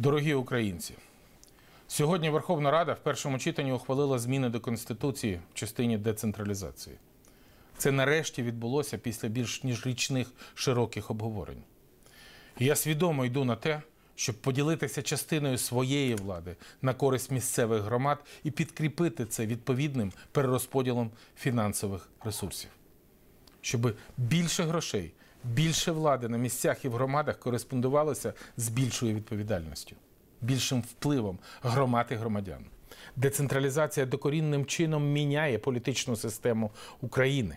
Дорогі українці, сьогодні Верховна Рада в першому читанні ухвалила зміни до Конституції в частині децентралізації. Це нарешті відбулося після більш ніж річних широких обговорень. І я свідомо йду на те, щоб поділитися частиною своєї влади на користь місцевих громад і підкріпити це відповідним перерозподілом фінансових ресурсів, щоб більше грошей, більше влади на місцях і в громадах кореспондувалося з більшою відповідальністю, більшим впливом громад і громадян. Децентралізація докорінним чином міняє політичну систему України.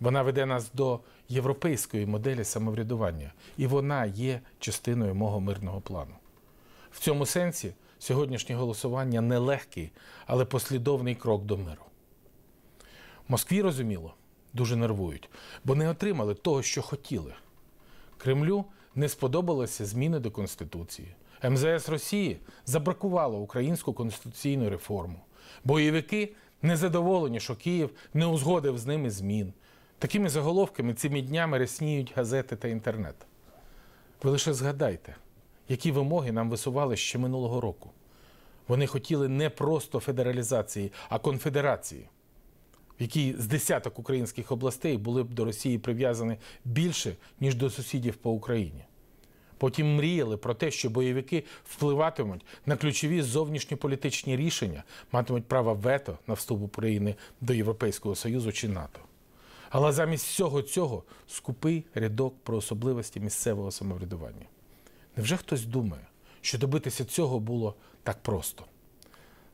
Вона веде нас до європейської моделі самоврядування, і вона є частиною мого мирного плану. В цьому сенсі сьогоднішнє голосування нелегкий, але послідовний крок до миру. Москві, розуміло, дуже нервують, бо не отримали того, що хотіли. Кремлю не сподобалися зміни до Конституції. МЗС Росії забракувало українську конституційну реформу. Бойовики незадоволені, що Київ не узгодив з ними змін. Такими заголовками цими днями рясніють газети та інтернет. Ви лише згадайте, які вимоги нам висували ще минулого року. Вони хотіли не просто федералізації, а конфедерації, в якій з десяток українських областей були б до Росії прив'язані більше, ніж до сусідів по Україні. Потім мріяли про те, що бойовики впливатимуть на ключові зовнішньополітичні рішення, матимуть право вето на вступ України до Європейського Союзу чи НАТО. Але замість всього цього скупий рядок про особливості місцевого самоврядування. Невже хтось думає, що добитися цього було так просто?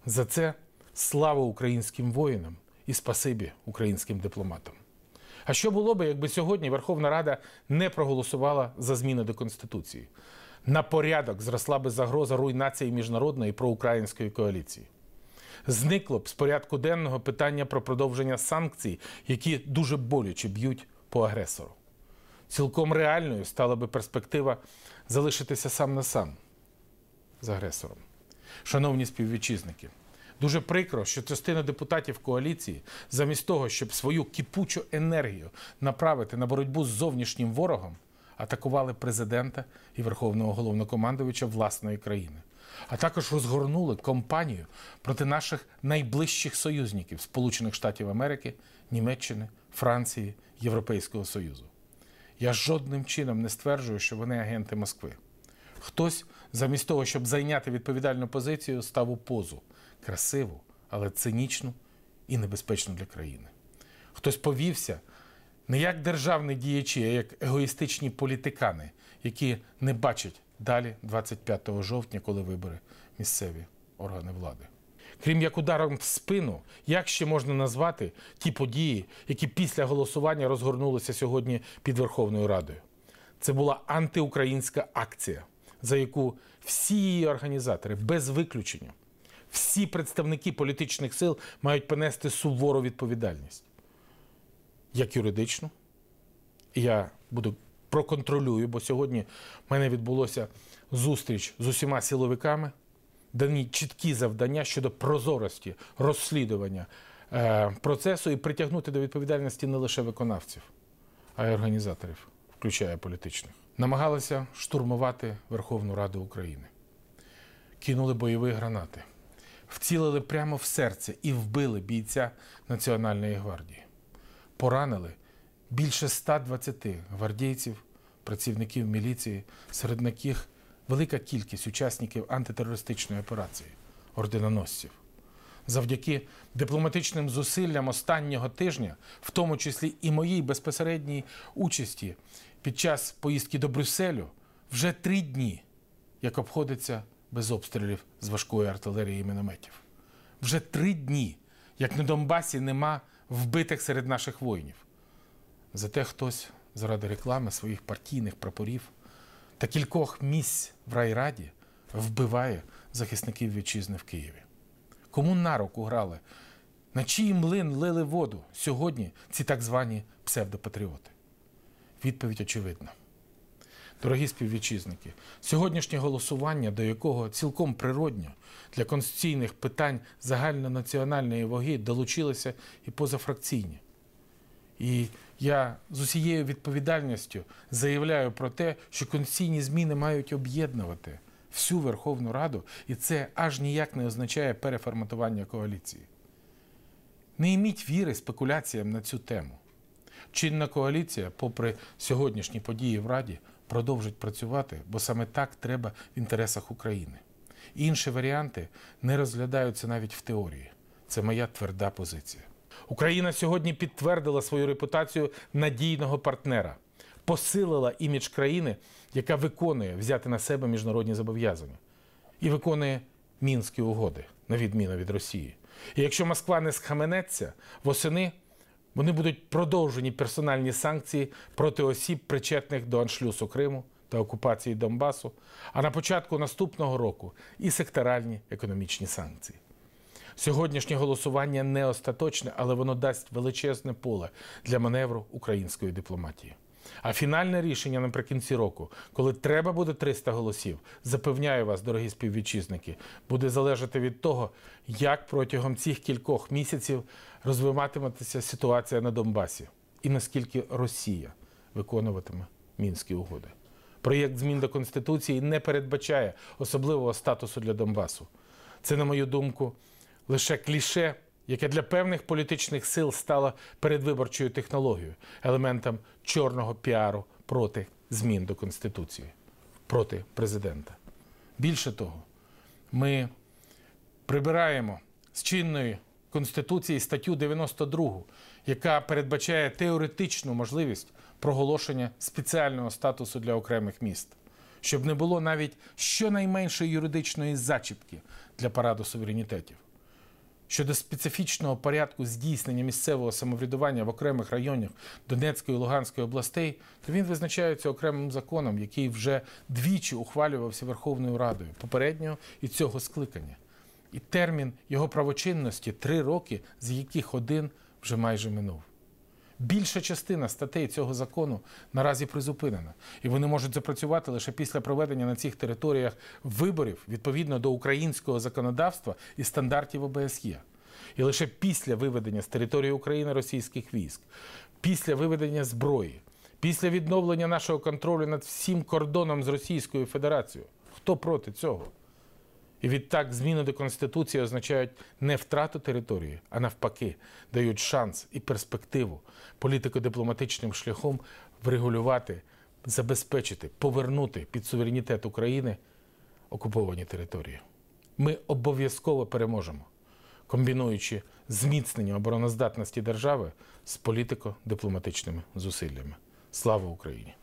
За це слава українським воїнам і спасибі українським дипломатам. А що було би, якби сьогодні Верховна Рада не проголосувала за зміни до Конституції? На порядок зросла би загроза руйнації міжнародної проукраїнської коаліції. Зникло б з порядку денного питання про продовження санкцій, які дуже боляче б'ють по агресору. Цілком реальною стала би перспектива залишитися сам на сам з агресором. Шановні співвітчизники, дуже прикро, що частина депутатів коаліції, замість того, щоб свою кипучу енергію направити на боротьбу з зовнішнім ворогом, атакували президента і верховного головнокомандувача власної країни. А також розгорнули кампанію проти наших найближчих союзників Сполучених Штатів Америки, Німеччини, Франції, Європейського Союзу. Я жодним чином не стверджую, що вони агенти Москви. Хтось, замість того, щоб зайняти відповідальну позицію, став у позу красиву, але цинічну і небезпечну для країни. Хтось повівся не як державні діячі, а як егоїстичні політикани, які не бачать далі 25 жовтня, коли вибори місцеві органи влади. Крім як ударом в спину, як ще можна назвати ті події, які після голосування розгорнулися сьогодні під Верховною Радою? Це була антиукраїнська акція, за яку всі її організатори без виключення, всі представники політичних сил мають понести сувору відповідальність. Як юридичну, я буду проконтролюю, бо сьогодні в мене відбулося зустріч з усіма силовиками, дані чіткі завдання щодо прозорості розслідування е, процесу і притягнути до відповідальності не лише виконавців, а й організаторів, включає політичних. Намагалися штурмувати Верховну Раду України, кинули бойові гранати, вцілили прямо в серце і вбили бійця Національної гвардії. Поранили більше 120 гвардійців, працівників міліції, серед яких велика кількість учасників антитерористичної операції, орденоносців. Завдяки дипломатичним зусиллям останнього тижня, в тому числі і моїй безпосередній участі під час поїздки до Брюсселю, вже три дні, як обходиться без обстрілів з важкої артилерії і мінометів. Вже три дні, як на Донбасі нема вбитих серед наших воїнів. Зате хтось заради реклами своїх партійних прапорів та кількох місць в райраді вбиває захисників вітчизни в Києві. Кому на руку грали? На чий млин лили воду сьогодні ці так звані псевдопатріоти? Відповідь очевидна. Дорогі співвітчизники, сьогоднішнє голосування, до якого цілком природньо для конституційних питань загальнонаціональної ваги долучилися і позафракційні. І я з усією відповідальністю заявляю про те, що конституційні зміни мають об'єднувати всю Верховну Раду, і це аж ніяк не означає переформатування коаліції. Не йміть віри спекуляціям на цю тему. Чинна коаліція, попри сьогоднішні події в Раді, продовжить працювати, бо саме так треба в інтересах України. Інші варіанти не розглядаються навіть в теорії. Це моя тверда позиція. Україна сьогодні підтвердила свою репутацію надійного партнера, посилила імідж країни, яка виконує взяти на себе міжнародні зобов'язання і виконує мінські угоди, на відміну від Росії. І якщо Москва не схаменеться, восени вони будуть продовжені персональні санкції проти осіб, причетних до аншлюсу Криму та окупації Донбасу, а на початку наступного року і секторальні економічні санкції. Сьогоднішнє голосування не остаточне, але воно дасть величезне поле для маневру української дипломатії. А фінальне рішення наприкінці року, коли треба буде 300 голосів, запевняю вас, дорогі співвітчизники, буде залежати від того, як протягом цих кількох місяців розвиватиметься ситуація на Донбасі і наскільки Росія виконуватиме мінські угоди. Проєкт змін до Конституції не передбачає особливого статусу для Донбасу. Це, на мою думку, лише кліше, яке для певних політичних сил стало передвиборчою технологією, елементом чорного піару проти змін до Конституції, проти президента. Більше того, ми прибираємо з чинної Конституції статтю 92, яка передбачає теоретичну можливість проголошення спеціального статусу для окремих міст, щоб не було навіть щонайменшої юридичної зачіпки для параду суверенітетів. Щодо специфічного порядку здійснення місцевого самоврядування в окремих районах Донецької і Луганської областей, то він визначається окремим законом, який вже двічі ухвалювався Верховною Радою попереднього і цього скликання. І термін його правочинності три роки, з яких один вже майже минув. Більша частина статей цього закону наразі призупинена, і вони можуть запрацювати лише після проведення на цих територіях виборів відповідно до українського законодавства і стандартів ОБСЄ. І лише після виведення з території України російських військ, після виведення зброї, після відновлення нашого контролю над всім кордоном з Російською Федерацією. Хто проти цього? І відтак зміни до Конституції означають не втрату території, а навпаки, дають шанс і перспективу політико-дипломатичним шляхом врегулювати, забезпечити, повернути під суверенітет України окуповані території. Ми обов'язково переможемо, комбінуючи зміцнення обороноздатності держави з політико-дипломатичними зусиллями. Слава Україні!